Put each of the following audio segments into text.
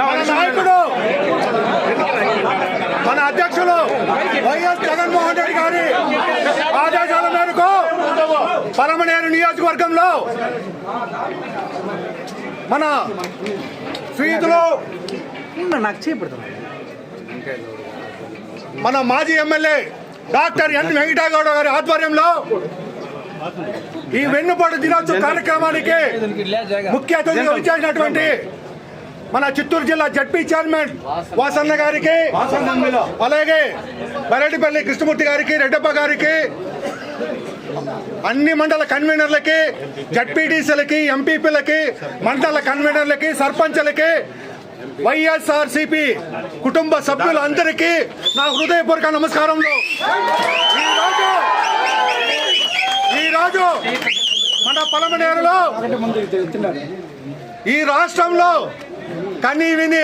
మన నాయకుడు మన అధ్యక్షులు వైఎస్ జగన్మోహన్ రెడ్డి గారి ఆదేశాల మేరకు పలమనేరు నియోజకవర్గంలో మన శ్రీయుతులు నాకు చేపడుతున్నా మన మాజీ ఎమ్మెల్యే డాక్టర్ ఎన్ వెంకటగౌడ గారి ఆధ్వర్యంలో ఈ వెన్నుపాటు దినోత్సవ కార్యక్రమానికి ముఖ్య అతిథిగా విచ్చేసినటువంటి మన చిత్తూరు జిల్లా జడ్పీ చైర్మన్ వాసన్న గారికి అలాగే బరెడ్డిపల్లి కృష్ణమూర్తి గారికి రెడ్డప్ప గారికి అన్ని మండల కన్వీనర్లకి జడ్పీటీసీలకి ఎంపీపీలకి మండల కన్వీనర్లకి సర్పంచ్లకి వైఎస్ఆర్ సిపి కుటుంబ సభ్యులందరికీ నా హృదయపూర్వక నమస్కారంలో. ఈరోజు మన పలమనేరులో ఈ రాష్ట్రంలో కనీ విని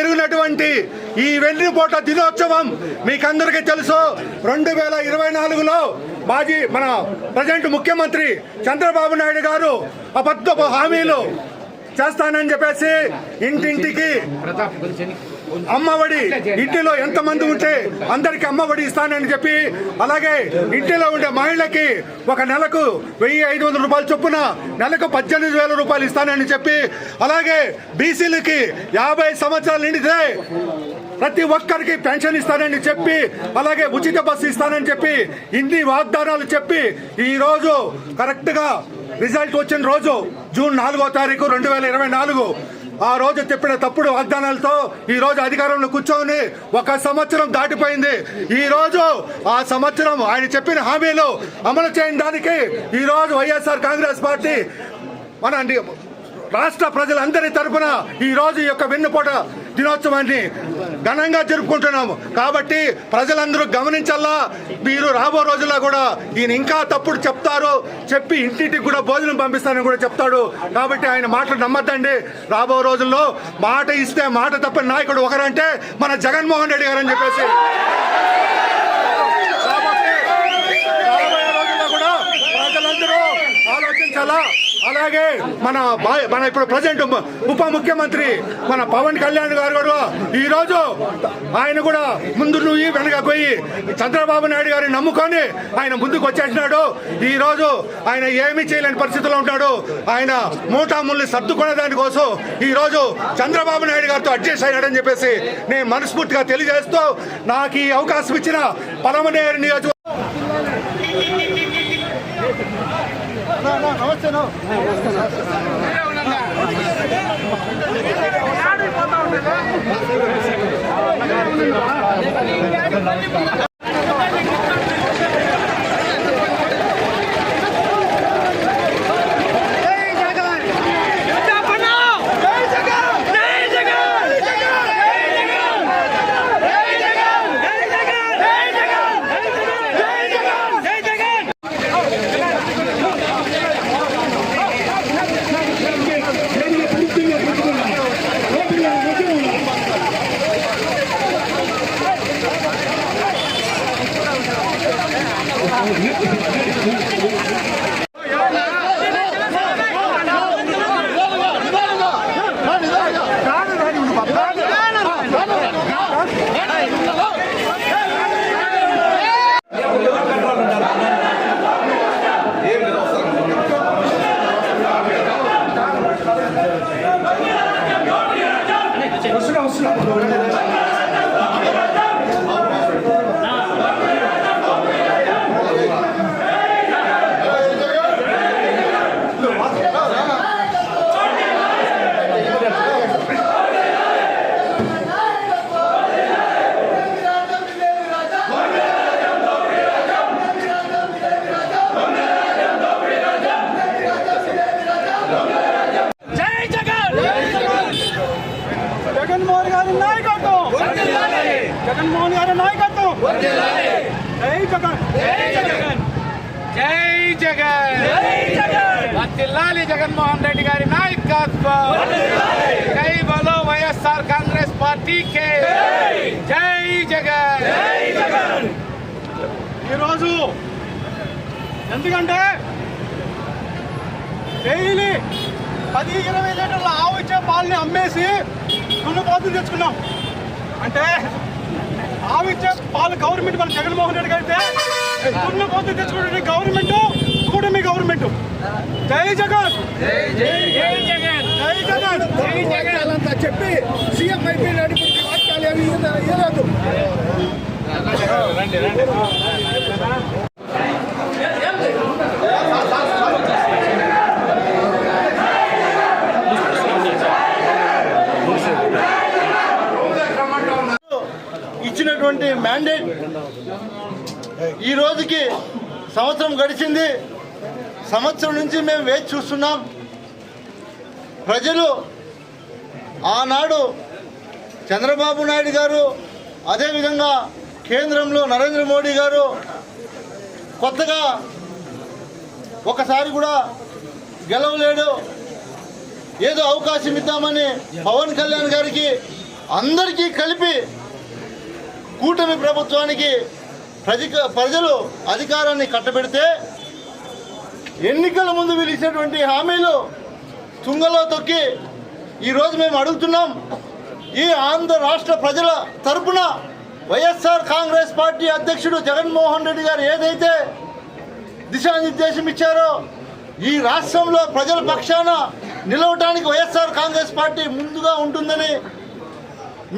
ఈ వెన్నుపోట దినోత్సవం మీకందరికీ తెలుసు. రెండు వేల ఇరవై నాలుగులో మాజీ మన ప్రజెంట్ ముఖ్యమంత్రి చంద్రబాబు నాయుడు గారు అబద్ధపు హామీలు చేస్తానని చెప్పేసి ఇంటింటికి అమ్మఒడి ఇంటిలో ఎంతమంది ఉంటే అందరికి అమ్మఒడి ఇస్తానని చెప్పి అలాగే ఇంటిలో ఉండే మహిళకి ఒక నెలకు వెయ్యి ఐదు వందల రూపాయలు చొప్పున నెలకు పద్దెనిమిది వేల రూపాయలు ఇస్తానని చెప్పి అలాగే బీసీలకి యాభై సంవత్సరాలు నిండితే ప్రతి ఒక్కరికి పెన్షన్ ఇస్తానని చెప్పి అలాగే ఉచిత బస్సు ఇస్తానని చెప్పి ఇన్ని వాగ్దానాలు చెప్పి ఈరోజు కరెక్ట్గా రిజల్ట్ వచ్చిన రోజు జూన్ నాలుగో తారీఖు రెండు వేల ఇరవై నాలుగు. ఆ రోజు చెప్పిన తప్పుడు వాగ్దానాలతో ఈ రోజు అధికారంలో కూర్చొని ఒక సంవత్సరం దాటిపోయింది. ఈ రోజు ఆ సంవత్సరం ఆయన చెప్పిన హామీలు అమలు చేయడానికి ఈ రోజు వైఎస్ఆర్ కాంగ్రెస్ పార్టీ మన రాష్ట్ర ప్రజలందరి తరఫున ఈ రోజు యొక్క వెన్నుపోట దినోత్సవాన్ని ఘనంగా జరుపుకుంటున్నాము. కాబట్టి ప్రజలందరూ గమనించాలా మీరు రాబో రోజుల్లో కూడా ఈయన ఇంకా తప్పుడు చెప్తారు చెప్పి ఇంటింటికి కూడా భోజనం పంపిస్తానని కూడా చెప్తాడు. కాబట్టి ఆయన మాటలు నమ్మద్దండి. రాబో రోజుల్లో మాట ఇస్తే మాట తప్పని నాయకుడు ఒకరంటే మన జగన్మోహన్ రెడ్డి గారు అని చెప్పేసి. కాబట్టి రాబోయే రోజుల్లో కూడా ప్రజలందరూ ఆలోచించాలా? అలాగే మన మన ఇప్పుడు ప్రజెంట్ ఉప ముఖ్యమంత్రి మన పవన్ కళ్యాణ్ గారు కూడా ఈరోజు ఆయన కూడా ముందు నువ్వు వెనక పోయి చంద్రబాబు నాయుడు గారిని నమ్ముకొని ఆయన ముందుకు వచ్చేసినాడు. ఈ రోజు ఆయన ఏమీ చేయలేని పరిస్థితిలో ఉంటాడు ఆయన మూటాముల్ని సర్దుకునే దానికోసం ఈరోజు చంద్రబాబు నాయుడు గారితో అడ్జస్ట్ అయ్యాడని చెప్పేసి నేను మనస్ఫూర్తిగా తెలియజేస్తూ నాకు ఈ అవకాశం ఇచ్చిన పలమనేరు నియోజకవర్గం నమస్తే జగన్ జగన్మోహన్ గారి నాయకత్వం జగన్మోహన్ గారి నాయకత్వం జై జగన్ జై జగన్ జై జగన్ జై జగన్ వర్తిల్లాలి జగన్మోహన్ రెడ్డి గారి నాయకత్వం జై బలో వైఎస్ఆర్ కాంగ్రెస్ పార్టీకే జై జగన్ జై జగన్ ఈరోజు ఎందుకంటే డైలీ పది ఇరవై లీటర్ల ఆవు ఇచ్చే పాలని అమ్మేసి దున్నపోతులు తెచ్చుకున్నాం. అంటే ఆవు ఇచ్చే పాలు గవర్నమెంట్ మన జగన్మోహన్ రెడ్డి అయితే దున్నపోతులు తెచ్చుకునే గవర్నమెంట్ కూటమి గవర్నమెంట్. జై జగన్! జై జగన్! జై జగన్! జై జగన్ అంతా చెప్పి సీఎం అయిపోయినాడు ఇప్పుడు వాక్యాలు ఏమి ఇవ్వలేదు రండి రండి. ఇచ్చినటువంటి మ్యాండేట్ ఈ రోజుకి సంవత్సరం గడిచింది. సంవత్సరం నుంచి మేము వేచి చూస్తున్నాం. ప్రజలు ఆనాడు చంద్రబాబు నాయుడు గారు అదేవిధంగా కేంద్రంలో నరేంద్ర మోడీ గారు కొత్తగా ఒకసారి కూడా గెలవలేడు. ఏదో అవకాశం ఇద్దామని పవన్ కళ్యాణ్ గారికి అందరికీ కలిపి కూటమి ప్రభుత్వానికి ప్రజ ప్రజలు అధికారాన్ని కట్టబెడితే ఎన్నికల ముందు వీళ్ళు ఇచ్చినటువంటి హామీలు తుంగలో తొక్కి ఈరోజు మేము అడుగుతున్నాం. ఈ ఆంధ్ర రాష్ట్ర ప్రజల తరపున వైఎస్ఆర్ కాంగ్రెస్ పార్టీ అధ్యక్షుడు జగన్మోహన్ రెడ్డి గారు ఏదైతే దిశానిర్దేశం ఇచ్చారో ఈ రాష్ట్రంలో ప్రజల పక్షాన నిలవటానికి వైఎస్ఆర్ కాంగ్రెస్ పార్టీ ముందుగా ఉంటుందని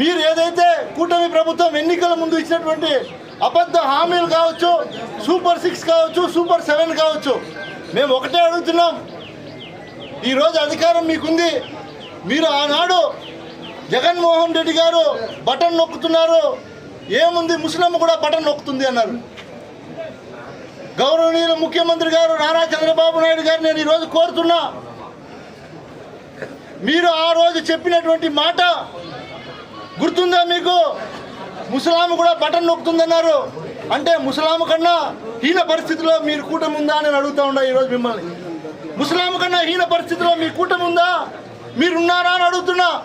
మీరు ఏదైతే కూటమి ప్రభుత్వం ఎన్నికల ముందు ఇచ్చినటువంటి అబద్ధ హామీలు కావచ్చు సూపర్ సిక్స్ కావచ్చు సూపర్ సెవెన్ కావచ్చు మేము ఒకటే అడుగుతున్నాం. ఈరోజు అధికారం మీకుంది. మీరు ఆనాడు జగన్మోహన్ రెడ్డి గారు బటన్ నొక్కుతున్నారు. ఏముంది ముస్లిం కూడా బటన్ నొక్కుతుంది అన్నారు. గౌరవనీయులు ముఖ్యమంత్రి గారు నారా చంద్రబాబు నాయుడు గారు నేను ఈరోజు కోరుతున్నా. మీరు ఆ రోజు చెప్పినటువంటి మాట గుర్తుందా మీకు? ముసలాము కూడా బటన్ నొక్కుతుందన్నారు అంటే ముసలాము కన్నా హీన పరిస్థితిలో మీరు కూటమి ఉందా అని అడుగుతా ఉన్నా ఈరోజు మిమ్మల్ని. ముసలాము కన్నా హీన పరిస్థితిలో మీ కూటమి ఉందా? మీరున్నారా అని అడుగుతున్నా.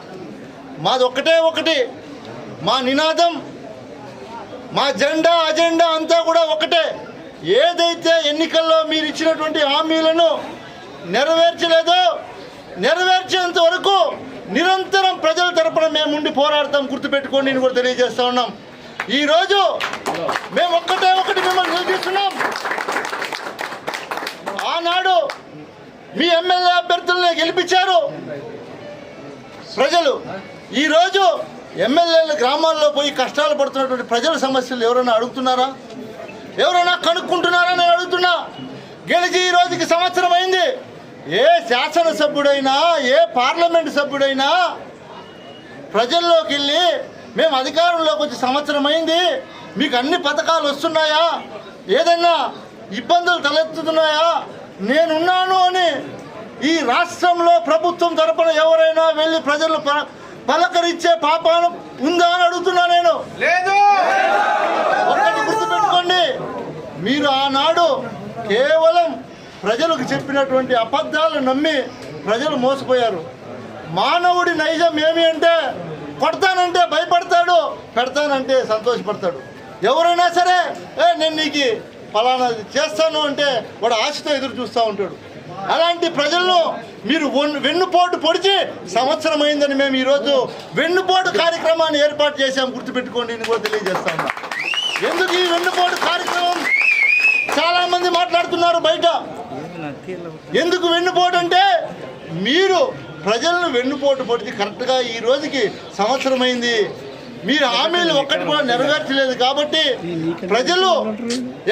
మాది ఒక్కటే ఒకటి. మా నినాదం మా జెండా అజెండా అంతా కూడా ఒకటే. ఏదైతే ఎన్నికల్లో మీరు ఇచ్చినటువంటి హామీలను నెరవేర్చలేదో నెరవేర్చేంత వరకు నిరంతరం ప్రజల తరపున మేము ఉండి పోరాడతాం గుర్తుపెట్టుకోండి నేను కూడా తెలియజేస్తా ఉన్నాం. ఈరోజు మేము ఒక్కటే ఒకటి మిమ్మల్ని నిలదీస్తున్నాం. ఆనాడు మీ ఎమ్మెల్యే అభ్యర్థులను గెలిపించారు ప్రజలు. ఈరోజు ఎమ్మెల్యేలు గ్రామాల్లో పోయి కష్టాలు పడుతున్నటువంటి ప్రజల సమస్యలు ఎవరైనా అడుగుతున్నారా? ఎవరైనా కనుక్కుంటున్నారా నేను అడుగుతున్నా. గెలిచి ఈ రోజుకి సంవత్సరం అయింది. ఏ శాసనసభ్యుడైనా ఏ పార్లమెంట్ సభ్యుడైనా ప్రజల్లోకి వెళ్ళి మేము అధికారంలోకి వచ్చి సంవత్సరం అయింది. మీకు అన్ని పథకాలు వస్తున్నాయా? ఏదైనా ఇబ్బందులు తలెత్తుతున్నాయా? నేనున్నాను అని ఈ రాష్ట్రంలో ప్రభుత్వం తరపున ఎవరైనా వెళ్ళి ప్రజలు పలకరించే పాపాను ఉందా అని అడుగుతున్నా నేను. లేదు. ఒక్కటి గుర్తుపెట్టుకోండి. మీరు ఆనాడు కేవలం ప్రజలకు చెప్పినటువంటి అబద్ధాలు నమ్మి ప్రజలు మోసపోయారు. మానవుడి నైజం ఏమి అంటే కొడతానంటే భయపడతాడు పెడతానంటే సంతోషపడతాడు. ఎవరైనా సరే ఏ నేను నీకు ఫలానా చేస్తాను అంటే వాడు ఆశతో ఎదురు చూస్తూ ఉంటాడు. అలాంటి ప్రజలను మీరు వన్- వెన్నుపోటు పొడిచి సంవత్సరం అయిందని మేము ఈరోజు వెన్నుపోటు కార్యక్రమాన్ని ఏర్పాటు చేశాం గుర్తుపెట్టుకోండి నేను కూడా తెలియజేస్తా ఎందుకు ఈ వెన్నుపోటు కార్యక్రమం చాలా మంది మాట్లాడుతున్నారు బయట? ఎందుకు వెన్నుపోటు అంటే మీరు ప్రజలను వెన్నుపోటు పొడిచి కరెక్ట్గా ఈ రోజుకి సంవత్సరం అయింది మీరు హామీలు ఒక్కటి కూడా నెరవేర్చలేదు కాబట్టి ప్రజలు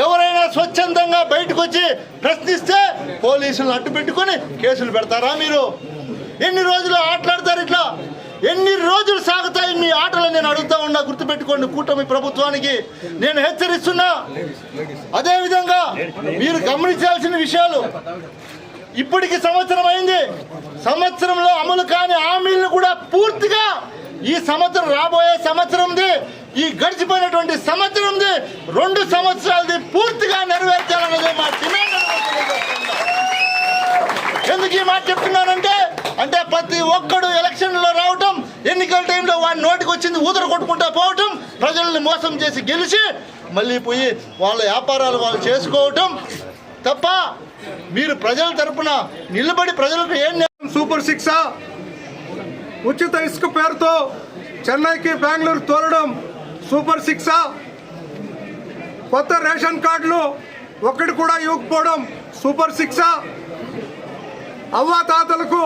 ఎవరైనా స్వచ్ఛందంగా బయటకు వచ్చి ప్రశ్నిస్తే పోలీసులను అడ్డు పెట్టుకొని కేసులు పెడతారా మీరు? ఎన్ని రోజులు ఆటలాడతారు ఇట్లా? ఎన్ని రోజులు సాగుతాయి మీ ఆటలు నేను అడుగుతా ఉన్నా గుర్తుపెట్టుకోండి కూటమి ప్రభుత్వానికి. నేను హెచ్చరిస్తున్నా. అదేవిధంగా మీరు గమనించాల్సిన విషయాలు. ఇప్పటికి సంవత్సరం అయింది. సంవత్సరంలో అమలు కాని హామీలను కూడా పూర్తిగా ఈ సంవత్సరం రాబోయే సంవత్సరంది ఈ గడిచిపోయినటువంటి సంవత్సరంది రెండు సంవత్సరాలది పూర్తిగా నెరవేర్చాలన్నది మా డిమాండ్ ఎందుకు ఈ మాట చెప్తున్నానంటే అంటే ప్రతి ఒక్కడు ఎలక్షన్లో రావటం ఎన్నికల టైంలో వాడి నోటికి వచ్చింది ఊదర కొట్టుకుంటా పోవటం ప్రజల్ని మోసం చేసి గెలిచి మళ్ళీ పోయి వాళ్ళ వ్యాపారాలు వాళ్ళు చేసుకోవటం తప్ప మీరు ప్రజల తరపున నిలబడి ప్రజలకు ఏం సూపర్ సిక్సా? ఉచిత ఇసుక పేరుతో చెన్నైకి బెంగళూరు తోలడం సూపర్ సిక్స్ కొత్త రేషన్ కార్డులు ఒక్కటి కూడా ఇవ్వకపోవడం సూపర్ సిక్స్ అవ్వాతాతలకు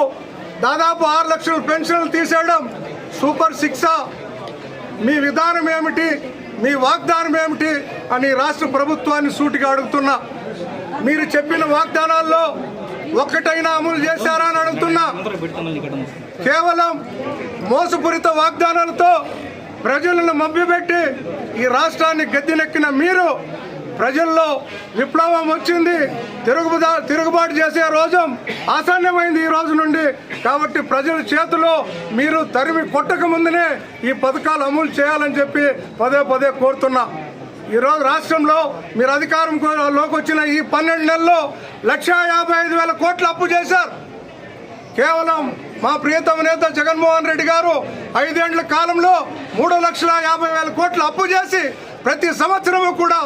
దాదాపు ఆరు లక్షల పెన్షన్లు తీసేయడం సూపర్ సిక్స్ మీ విధానం ఏమిటి? మీ వాగ్దానం ఏమిటి? అని రాష్ట్ర ప్రభుత్వాన్ని సూటిగా అడుగుతున్నా. మీరు చెప్పిన వాగ్దానాల్లో ఒక్కటైనా అమలు చేశారా అని అడుగుతున్నా. కేవలం మోసపూరిత వాగ్దానాలతో ప్రజలను మభ్యపెట్టి ఈ రాష్ట్రాన్ని గద్దెనెక్కిన మీరు ప్రజల్లో విప్లవం వచ్చింది. తిరుగుబా తిరుగుబాటు చేసే రోజు ఆసన్నమైంది ఈ రోజు నుండి. కాబట్టి ప్రజల చేతిలో మీరు తరిమి కొట్టక ముందునే ఈ పథకాలు అమలు చేయాలని చెప్పి పదే పదే కోరుతున్నా. ఈరోజు రాష్ట్రంలో మీరు అధికారంలోకి వచ్చిన ఈ పన్నెండు నెలల్లో లక్షా యాభై ఐదు వేల కోట్లు అప్పు చేశారు. కేవలం మా ప్రియతమ నేత జగన్మోహన్ రెడ్డి గారు ఐదేండ్ల కాలంలో మూడు లక్షల యాభై వేల కోట్లు అప్పు చేసి ప్రతి సంవత్సరము కూడా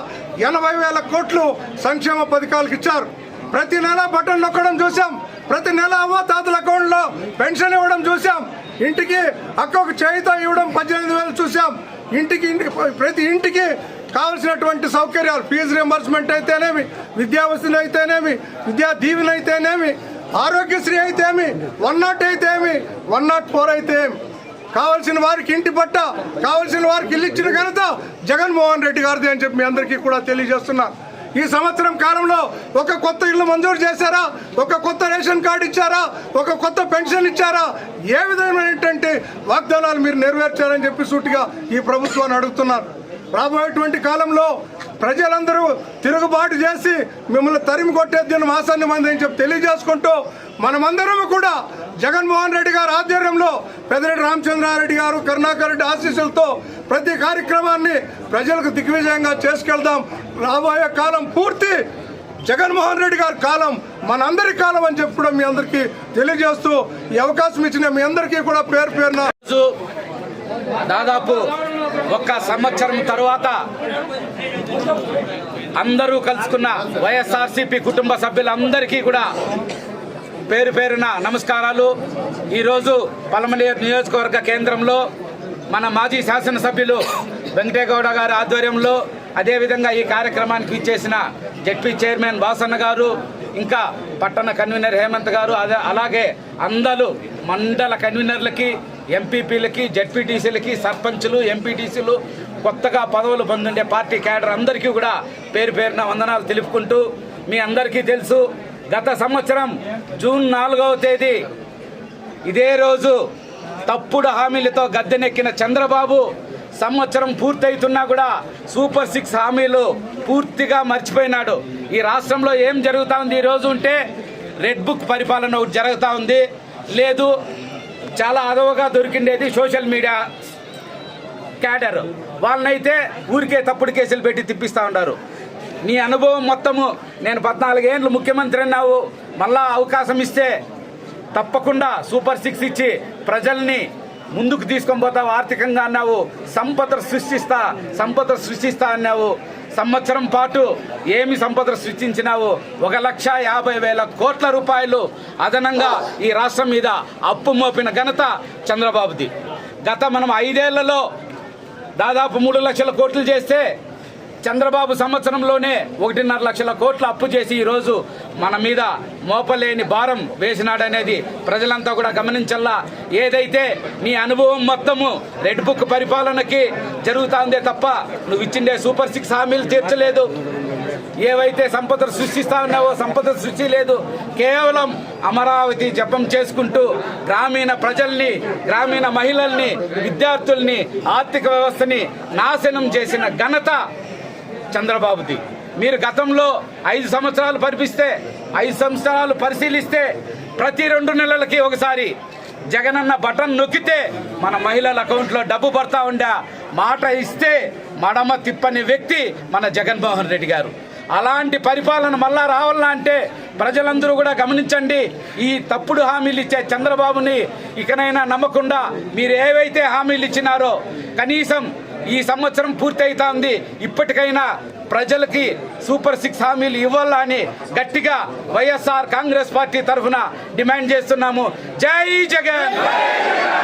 ఎనభై వేల కోట్లు సంక్షేమ పథకాలకు ఇచ్చారు. ప్రతి నెల బటన్ నొక్కడం చూసాం ప్రతి నెల అవ్వతాతల అకౌంట్లో పెన్షన్ ఇవ్వడం చూసాం ఇంటికి అక్కకు చేయిత ఇవ్వడం పద్దెనిమిది వేలు చూసాం ఇంటికి ఇంటికి ప్రతి ఇంటికి కావలసినటువంటి సౌకర్యాలు ఫీజు రియంబర్స్మెంట్ అయితేనేమి విద్యావసతులు అయితేనేమి విద్యా దీవెన అయితేనేమి ఆరోగ్యశ్రీ అయితేమి వన్ నాట్ అయితే ఏమి? వన్ నాట్ ఫోర్ అయితే ఏమి. కావలసిన వారికి ఇంటి పట్ట కావలసిన వారికి ఇల్లు ఇచ్చిన ఘనత జగన్మోహన్ రెడ్డి గారిది అని చెప్పి మీ అందరికీ కూడా తెలియజేస్తున్నా. ఈ సంవత్సరం కాలంలో ఒక కొత్త ఇల్లు మంజూరు చేశారా? ఒక కొత్త రేషన్ కార్డు ఇచ్చారా? ఒక కొత్త పెన్షన్ ఇచ్చారా? ఏ విధమైనటువంటి వాగ్దానాలు మీరు నెరవేర్చారని చెప్పి సూటిగా ఈ ప్రభుత్వాన్ని అడుగుతున్నారు. రాబోయేటువంటి కాలంలో ప్రజలందరూ తిరుగుబాటు చేసి మిమ్మల్ని తరిమి కొట్టే దినం ఆసన్నమైంది అని చెప్పి తెలియజేసుకుంటూ మనమందరం కూడా జగన్మోహన్ రెడ్డి గారి ఆధ్వర్యంలో పెద్దరెడ్డి రామచంద్రారెడ్డి గారు కరుణాకర్ రెడ్డి ఆశీస్సులతో ప్రతి కార్యక్రమాన్ని ప్రజలకు దిగ్విజయంగా చేసుకెళ్దాం. రాబోయే కాలం పూర్తి జగన్మోహన్ రెడ్డి గారి కాలం మనందరి కాలం అని చెప్పి కూడా మీ అందరికీ తెలియజేస్తూ ఈ అవకాశం ఇచ్చిన మీ అందరికీ కూడా పేరు పేరున దాదాపు ఒక్క సంవత్సరం తరువాత అందరూ కలుసుకున్న వైఎస్ఆర్సీపీ కుటుంబ సభ్యులందరికీ కూడా పేరు పేరున నమస్కారాలు. ఈరోజు పలమనేరు నియోజకవర్గ కేంద్రంలో మన మాజీ శాసనసభ్యులు వెంకటేగౌడ గారి ఆధ్వర్యంలో అదేవిధంగా ఈ కార్యక్రమానికి ఇచ్చేసిన జడ్పీ చైర్మన్ వాసన్న గారు ఇంకా పట్టణ కన్వీనర్ హేమంత్ గారు అదే అలాగే అందరూ మండల కన్వీనర్లకి ఎంపీపీలకి జడ్పీటీసీలకి సర్పంచులు ఎంపీటీసీలు కొత్తగా పదవులు పొందుండే పార్టీ క్యాడర్ అందరికీ కూడా పేరు పేరున వందనాలు తెలుపుకుంటూ మీ అందరికీ తెలుసు గత సంవత్సరం జూన్ నాలుగవ తేదీ ఇదే రోజు తప్పుడు హామీలతో గద్దెనెక్కిన చంద్రబాబు సంవత్సరం పూర్తయితున్నా కూడా సూపర్ సిక్స్ హామీలు పూర్తిగా మర్చిపోయినాడు. ఈ రాష్ట్రంలో ఏం జరుగుతూ ఉంది? ఈ రోజు ఉంటే రెడ్ బుక్ పరిపాలన ఒకటి జరుగుతూ ఉంది. లేదు చాలా అదవగా దొరికిండేది సోషల్ మీడియా క్యాడర్. వాళ్ళనైతే ఊరికే తప్పుడు కేసులు పెట్టి తిప్పిస్తూ ఉంటారు నీ అనుభవం మొత్తము నేను పద్నాలుగేండ్లు ముఖ్యమంత్రి అన్నావు. మళ్ళా అవకాశం ఇస్తే తప్పకుండా సూపర్ సిక్స్ ఇచ్చి ప్రజల్ని ముందుకు తీసుకొని పోతావు ఆర్థికంగా అన్నావు. సంపద సృష్టిస్తా సంపద సృష్టిస్తా అన్నావు. సంవత్సరం పాటు ఏమి సంపద సృష్టించినావు ఒక లక్ష యాభై వేల కోట్ల రూపాయలు అదనంగా ఈ రాష్ట్రం మీద అప్పు మోపిన ఘనత చంద్రబాబుది. గత మనం ఐదేళ్ళలో దాదాపు మూడు లక్షల కోట్లు చేస్తే చంద్రబాబు సంవత్సరంలోనే ఒకటిన్నర లక్షల కోట్ల అప్పు చేసి ఈరోజు మన మీద మోపలేని భారం వేసినాడనేది ప్రజలంతా కూడా గమనించల్లా. ఏదైతే నీ అనుభవం మొత్తము రెడ్ బుక్ పరిపాలనకి జరుగుతుందే తప్ప నువ్వు ఇచ్చిండే సూపర్ సిక్స్ హామీలు తీర్చలేదు. ఏవైతే సంపద సృష్టిస్తా ఉన్నావో సంపద సృష్టి లేదు. కేవలం అమరావతి జపం చేసుకుంటూ గ్రామీణ ప్రజల్ని గ్రామీణ మహిళల్ని విద్యార్థుల్ని ఆర్థిక వ్యవస్థని నాశనం చేసిన ఘనత చంద్రబాబుది. మీరు గతంలో ఐదు సంవత్సరాలు పరిపిస్తే ఐదు సంవత్సరాలు పరిశీలిస్తే ప్రతి రెండు నెలలకి ఒకసారి జగనన్న బటన్ నొక్కితే మన మహిళల అకౌంట్లో డబ్బు పడతా ఉండా. మాట ఇస్తే మడమ తిప్పని వ్యక్తి మన జగన్మోహన్ రెడ్డి గారు. అలాంటి పరిపాలన మళ్ళా రావాలంటే అంటే ప్రజలందరూ కూడా గమనించండి. ఈ తప్పుడు హామీలు ఇచ్చే చంద్రబాబుని ఇకనైనా నమ్మకుండా మీరు ఏవైతే హామీలు ఇచ్చినారో కనీసం ఈ సంవత్సరం పూర్తయితా ఉంది ఇప్పటికైనా ప్రజలకి సూపర్ సిక్స్ హామీలు ఇవ్వాలని గట్టిగా వైఎస్ఆర్ కాంగ్రెస్ పార్టీ తరఫున డిమాండ్ చేస్తున్నాము. జై జగన్!